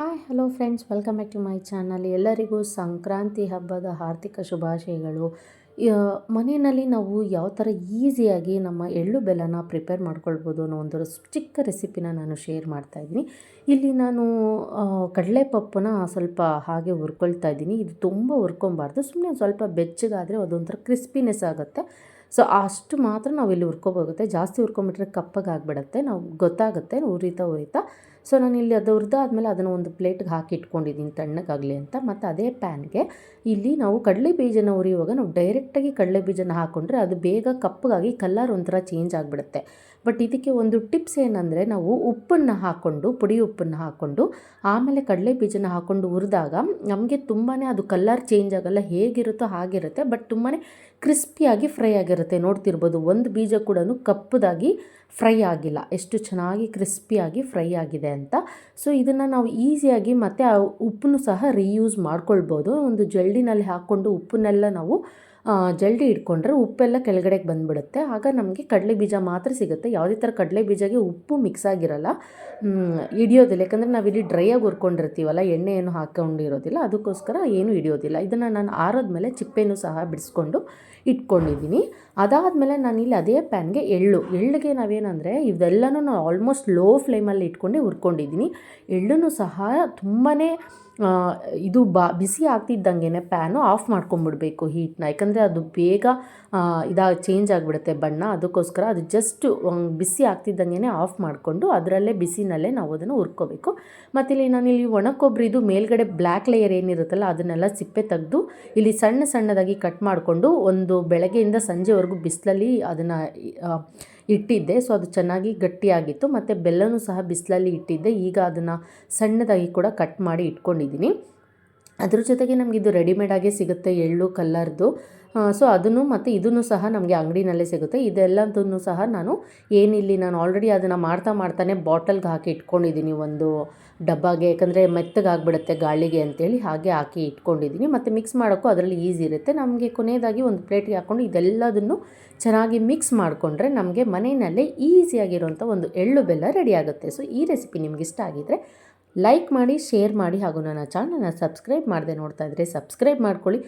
Hi, hello friends. Welcome back to my channel. ಎಲ್ಲರಿಗೂ ಸಂಕ್ರಾಂತಿ ಹಬ್ಬದ ಆರ್ಥಿಕ ಶುಭಾಶಯಗಳು. ಮನೆಯಲ್ಲಿ ನಾವು ಯಾವ ಥರ ಈಸಿಯಾಗಿ ನಮ್ಮ ಎಳ್ಳು ಬೆಲ್ಲನ ಪ್ರಿಪೇರ್ ಮಾಡ್ಕೊಳ್ಬೋದು ಅನ್ನೋ ಒಂದು ಚಿಕ್ಕ ರೆಸಿಪಿನ ನಾನು ಶೇರ್ ಮಾಡ್ತಾ ಇದ್ದೀನಿ. ಇಲ್ಲಿ ನಾನು ಕಡಲೆ ಕಡಲೆಪಪ್ಪನ ಸ್ವಲ್ಪ ಹಾಗೆ ಹುರ್ಕೊಳ್ತಾ ಇದ್ದೀನಿ. ಇದು ತುಂಬ ಹುರ್ಕೊಬಾರ್ದು ಸುಮ್ಮನೆ ಸ್ವಲ್ಪ ಬೆಚ್ಚಗಾದರೆ ಅದೊಂಥರ ಕ್ರಿಸ್ಪಿನೆಸ್ ಆಗುತ್ತೆ. ಸೊ, ಅಷ್ಟು ಮಾತ್ರ ನಾವು ಇಲ್ಲಿ ಹುರ್ಕೋಬೋಗುತ್ತೆ ಜಾಸ್ತಿ ಹುರ್ಕೊಂಬಿಟ್ರೆ ಕಪ್ಪಗಾಗ್ಬಿಡುತ್ತೆ ನಾವು ಗೊತ್ತಾಗುತ್ತೆ, ಉರಿತಾ ಉರಿತಾ. ಸೊ, ನಾನು ಇಲ್ಲಿ ಅದು ಆದಮೇಲೆ ಅದನ್ನು ಒಂದು ಪ್ಲೇಟ್ಗೆ ಹಾಕಿ ಇಟ್ಕೊಂಡಿದ್ದೀನಿ ತಣ್ಣಗಾಗಲಿ ಅಂತ. ಮತ್ತು ಅದೇ ಪ್ಯಾನ್ಗೆ ಇಲ್ಲಿ ನಾವು ಕಡಲೆ ಬೀಜನ ಉರಿಯುವಾಗ ನಾವು ಡೈರೆಕ್ಟಾಗಿ ಕಡಲೆ ಬೀಜನ ಹಾಕ್ಕೊಂಡ್ರೆ ಅದು ಬೇಗ ಕಪ್ಪಗಾಗಿ ಕಲ್ಲರ್ ಒಂಥರ ಚೇಂಜ್ ಆಗಿಬಿಡುತ್ತೆ. ಬಟ್ ಇದಕ್ಕೆ ಒಂದು ಟಿಪ್ಸ್ ಏನಂದರೆ ನಾವು ಉಪ್ಪನ್ನು ಹಾಕ್ಕೊಂಡು ಪುಡಿ ಉಪ್ಪನ್ನು ಹಾಕ್ಕೊಂಡು ಆಮೇಲೆ ಕಡಲೆ ಬೀಜನ ಹಾಕ್ಕೊಂಡು ಹುರಿದಾಗ ನಮಗೆ ತುಂಬಾ ಅದು ಕಲ್ಲರ್ ಚೇಂಜ್ ಆಗಲ್ಲ, ಹೇಗಿರುತ್ತೋ ಹಾಗಿರುತ್ತೆ. ಬಟ್ ತುಂಬಾ ಕ್ರಿಸ್ಪಿಯಾಗಿ ಫ್ರೈ ಆಗಿರುತ್ತೆ. ನೋಡ್ತಿರ್ಬೋದು, ಒಂದು ಬೀಜ ಕೂಡ ಕಪ್ಪದಾಗಿ ಫ್ರೈ ಆಗಿಲ್ಲ. ಎಷ್ಟು ಚೆನ್ನಾಗಿ ಕ್ರಿಸ್ಪಿಯಾಗಿ ಫ್ರೈ ಆಗಿದೆ ಅಂತ. ಸೊ, ಇದನ್ನು ನಾವು ಈಸಿಯಾಗಿ ಮತ್ತು ಆ ಉಪ್ಪನ್ನು ಸಹ ರೀಯೂಸ್ ಮಾಡ್ಕೊಳ್ಬೋದು. ಒಂದು ಜಲ್ಡಿನಲ್ಲಿ ಹಾಕ್ಕೊಂಡು ಉಪ್ಪನ್ನೆಲ್ಲ ನಾವು ಜಲ್ಡಿ ಇಟ್ಕೊಂಡ್ರೆ ಉಪ್ಪೆಲ್ಲ ಕೆಳಗಡೆಗೆ ಬಂದುಬಿಡುತ್ತೆ. ಆಗ ನಮಗೆ ಕಡಲೆ ಬೀಜ ಮಾತ್ರ ಸಿಗುತ್ತೆ. ಯಾವುದೇ ಥರ ಕಡಲೆ ಬೀಜಗೆ ಉಪ್ಪು ಮಿಕ್ಸ್ ಆಗಿರಲ್ಲ. ಹಿಡಿಯೋದಿಲ್ಲ. ಯಾಕಂದರೆ ನಾವಿಲ್ಲಿ ಡ್ರೈಯಾಗಿ ಹುರ್ಕೊಂಡಿರ್ತೀವಲ್ಲ ಎಣ್ಣೆ ಏನು ಹಾಕೊಂಡಿರೋದಿಲ್ಲ, ಅದಕ್ಕೋಸ್ಕರ ಏನು ಹಿಡಿಯೋದಿಲ್ಲ. ಇದನ್ನು ನಾನು ಆರೋದ್ಮೇಲೆ ಚಿಪ್ಪೆನೂ ಸಹ ಬಿಡಿಸ್ಕೊಂಡು ಇಟ್ಕೊಂಡಿದ್ದೀನಿ. ಅದಾದಮೇಲೆ ನಾನಿಲ್ಲಿ ಅದೇ ಪ್ಯಾನ್ಗೆ ಎಳ್ಳು. ಎಳ್ಳಿಗೆ ನಾವೇನಂದರೆ, ಇವೆಲ್ಲನೂ ನಾನು ಆಲ್ಮೋಸ್ಟ್ ಲೋ ಫ್ಲೇಮಲ್ಲಿ ಇಟ್ಕೊಂಡೆ ಹುರ್ಕೊಂಡಿದ್ದೀನಿ. ಎಳ್ಳನ್ನು ಸಹ ತುಂಬಾ ಇದು ಬಾ, ಬಿಸಿ ಆಗ್ತಿದ್ದಂಗೆ ಪ್ಯಾನು ಆಫ್ ಮಾಡ್ಕೊಂಬಿಡ್ಬೇಕು ಹೀಟ್ನ ಯಾಕಂದರೆ ಅದು ಬೇಗ ಇದಾ ಚೇಂಜ್ ಆಗಿಬಿಡುತ್ತೆ ಬಣ್ಣ. ಅದಕ್ಕೋಸ್ಕರ ಅದು ಜಸ್ಟ್ ಬಿಸಿ ಆಗ್ತಿದ್ದಂಗೆ ಆಫ್ ಮಾಡಿಕೊಂಡು ಅದರಲ್ಲೇ ಬಿಸಿನಲ್ಲೇ ನಾವು ಅದನ್ನು ಹುರ್ಕೋಬೇಕು. ಮತ್ತು ಇಲ್ಲಿ ನಾನಿಲ್ಲಿ ಒಣ ಕೊಬ್ಬರಿದು ಮೇಲ್ಗಡೆ ಬ್ಲ್ಯಾಕ್ ಲೇಯರ್ ಏನಿರುತ್ತಲ್ಲ ಅದನ್ನೆಲ್ಲ ಸಿಪ್ಪೆ ತೆಗೆದು ಇಲ್ಲಿ ಸಣ್ಣ ಸಣ್ಣದಾಗಿ ಕಟ್ ಮಾಡಿಕೊಂಡು ಒಂದು ಬೆಳಗ್ಗೆಯಿಂದ ಸಂಜೆವರೆಗೂ ಬಿಸಿಲಲ್ಲಿ ಅದನ್ನು ಇಟ್ಟಿದ್ದೆ. ಸೊ ಅದು ಚೆನ್ನಾಗಿ ಗಟ್ಟಿಯಾಗಿತ್ತು. ಮತ್ತು ಬೆಲ್ಲನೂ ಸಹ ಬಿಸಿಲಲ್ಲಿ ಇಟ್ಟಿದ್ದೆ. ಈಗ ಅದನ್ನು ಸಣ್ಣದಾಗಿ ಕೂಡ ಕಟ್ ಮಾಡಿ ಇಟ್ಕೊಂಡಿದ್ದೀನಿ. ಅದ್ರ ಜೊತೆಗೆ ನಮಗಿದು ರೆಡಿಮೇಡಾಗೇ ಸಿಗುತ್ತೆ ಎಳ್ಳು, ಕಲ್ಲರ್ದು. ಸೊ ಅದನ್ನು ಮತ್ತು ಇದನ್ನು ಸಹ ನಮಗೆ ಅಂಗಡಿನಲ್ಲೇ ಸಿಗುತ್ತೆ. ಇದೆಲ್ಲದನ್ನು ಸಹ ನಾನು ಏನಿಲ್ಲಿ ನಾನು ಆಲ್ರೆಡಿ ಅದನ್ನು ಮಾಡ್ತಾ ಮಾಡ್ತಾನೆ ಬಾಟಲ್ಗೆ ಹಾಕಿ ಇಟ್ಕೊಂಡಿದ್ದೀನಿ ಒಂದು ಡಬ್ಬಾಗೆ, ಯಾಕಂದರೆ ಮೆತ್ತಗಾಗ್ಬಿಡುತ್ತೆ ಗಾಳಿಗೆ ಅಂತೇಳಿ ಹಾಗೆ ಹಾಕಿ ಇಟ್ಕೊಂಡಿದ್ದೀನಿ. ಮತ್ತು ಮಿಕ್ಸ್ ಮಾಡೋಕ್ಕೂ ಅದರಲ್ಲಿ ಈಸಿ ಇರುತ್ತೆ. ನಮಗೆ ಕೊನೆಯದಾಗಿ ಒಂದು ಪ್ಲೇಟ್ಗೆ ಹಾಕ್ಕೊಂಡು ಇದೆಲ್ಲದನ್ನು ಚೆನ್ನಾಗಿ ಮಿಕ್ಸ್ ಮಾಡಿಕೊಂಡ್ರೆ ನಮಗೆ ಮನೆಯಲ್ಲೇ ಈಸಿಯಾಗಿರುವಂಥ ಒಂದು ಎಳ್ಳು ಬೆಲ್ಲ ರೆಡಿ ಆಗುತ್ತೆ. ಸೊ ಈ ರೆಸಿಪಿ ನಿಮ್ಗೆ ಇಷ್ಟ ಆಗಿದರೆ ಲೈಕ್ ಮಾಡಿ ಶೇರ್ ಮಾಡಿ ಹಾಗೂ ನನ್ನ ಚಾನಲ್ನ ಸಬ್ಸ್ಕ್ರೈಬ್ ಮಾಡದೆ ನೋಡ್ತಾ ಇದ್ದರೆ ಸಬ್ಸ್ಕ್ರೈಬ್ ಮಾಡ್ಕೊಳ್ಳಿ.